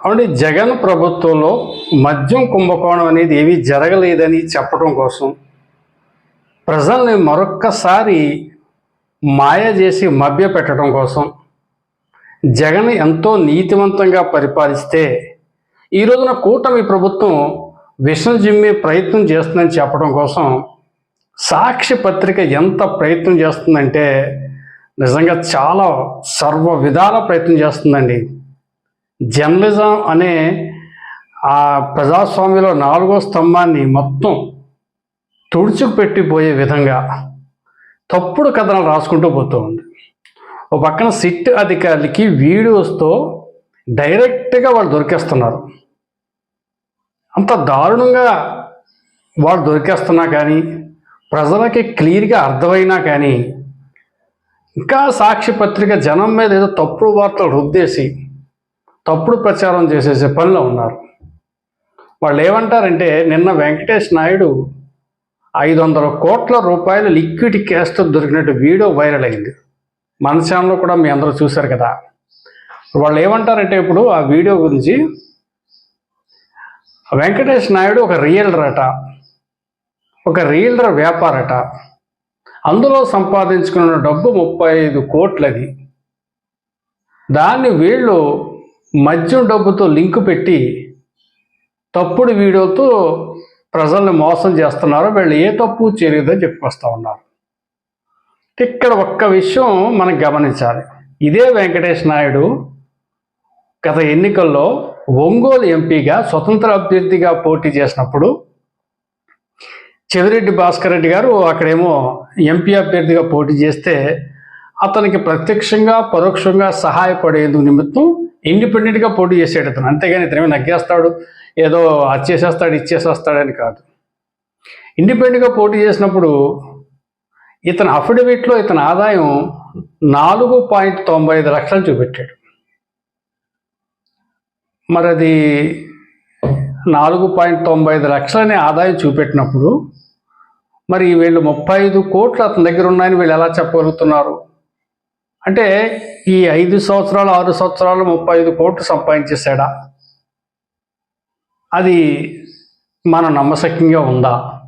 అవునండి జగన్ ప్రభుత్వంలో మద్యం కుంభకోణం అనేది ఏమీ జరగలేదని చెప్పడం కోసం ప్రజల్ని మరొక్కసారి మాయ చేసి మభ్య పెట్టడం కోసం జగన్ ఎంతో నీతివంతంగా పరిపాలిస్తే ఈ రోజున కూటమి ప్రభుత్వం విషం జిమ్మే ప్రయత్నం చేస్తుందని చెప్పడం కోసం సాక్షి పత్రిక ఎంత ప్రయత్నం చేస్తుందంటే నిజంగా చాలా సర్వ విధాల ప్రయత్నం చేస్తుందండి. జర్నలిజం అనే ఆ ప్రజాస్వామ్యంలో నాలుగో స్తంభాన్ని మొత్తం తుడుచుకుపెట్టిపోయే విధంగా తప్పుడు కథనాలు రాసుకుంటూ పోతూ ఉంది. ఓ పక్కన సిట్ అధికారులకి వీడియోస్తో డైరెక్ట్గా వాళ్ళు దొరికేస్తున్నారు. అంత దారుణంగా వాళ్ళు దొరికేస్తున్నా కానీ ప్రజలకి క్లియర్గా అర్థమైనా కానీ ఇంకా సాక్షిపత్రిక జనం మీద ఏదో తప్పుడు వార్తలు రుద్దేసి తప్పుడు ప్రచారం చేసేసే పనిలో ఉన్నారు. వాళ్ళు ఏమంటారంటే నిన్న వెంకటేష్ నాయుడు ఐదు వందల కోట్ల రూపాయల లిక్విడ్ క్యాష్తో దొరికినట్టు వీడియో వైరల్ అయింది. మన ఛానల్లో కూడా మీ అందరూ చూశారు కదా. వాళ్ళు ఏమంటారంటే ఇప్పుడు ఆ వీడియో గురించి వెంకటేష్ నాయుడు ఒక రియల్డర్ అట ఒక రియల్డర్ వ్యాపారట అందులో సంపాదించుకున్న డబ్బు ముప్పై ఐదు కోట్లది. దాన్ని వీళ్ళు మద్యం డబ్బుతో లింకు పెట్టి తప్పుడు వీడియోతో ప్రజల్ని మోసం చేస్తున్నారు. వీళ్ళు ఏ తప్పు చేయలేదని చెప్పుకొస్తా ఉన్నారు. ఇక్కడ ఒక్క విషయం మనం గమనించాలి. ఇదే వెంకటేష్ నాయుడు గత ఎన్నికల్లో ఒంగోలు ఎంపీగా స్వతంత్ర అభ్యర్థిగా పోటీ చేసినప్పుడు చెవిరెడ్డి భాస్కర్ రెడ్డి గారు అక్కడేమో ఎంపీ అభ్యర్థిగా పోటీ చేస్తే అతనికి ప్రత్యక్షంగా పరోక్షంగా సహాయపడేందుకు నిమిత్తం ఇండిపెండెంట్గా పోటీ చేసాడు అతను. అంతేగాని ఇతను నగ్గేస్తాడు ఏదో అది చేసేస్తాడు ఇచ్చేసేస్తాడని కాదు. ఇండిపెండెంట్గా పోటీ చేసినప్పుడు ఇతని అఫిడవిట్లో ఇతని ఆదాయం నాలుగు పాయింట్ తొంభై ఐదు లక్షలు చూపెట్టాడు. మరి అది నాలుగు పాయింట్ తొంభై ఐదు లక్షలని ఆదాయం చూపెట్టినప్పుడు మరి వీళ్ళు ముప్పై ఐదు కోట్లు అతని దగ్గర ఉన్నాయని వీళ్ళు ఎలా చెప్పగలుగుతున్నారు? అంటే ఈ ఐదు సంవత్సరాలు ఆరు సంవత్సరాలు ముప్పై ఐదు కోట్లు సంపాదించేశాడా? అది మన నమ్మశక్యంగా ఉందా?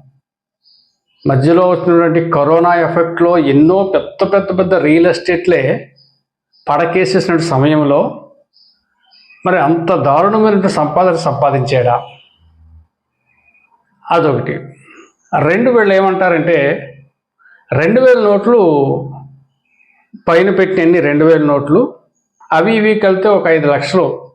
మధ్యలో వచ్చినటువంటి కరోనా ఎఫెక్ట్లో ఎన్నో పెద్ద పెద్ద పెద్ద రియల్ ఎస్టేట్లే పడకేసేసిన సమయంలో మరి అంత దారుణమైన సంపాదన సంపాదించాడా? అదొకటి. రెండు వేళ్ళు ఏమంటారంటే రెండు వేల నోట్లు పైన పెట్టినన్ని రెండు వేల నోట్లు. అవి ఇవి కలిపితే ఒక ఐదు లక్షలు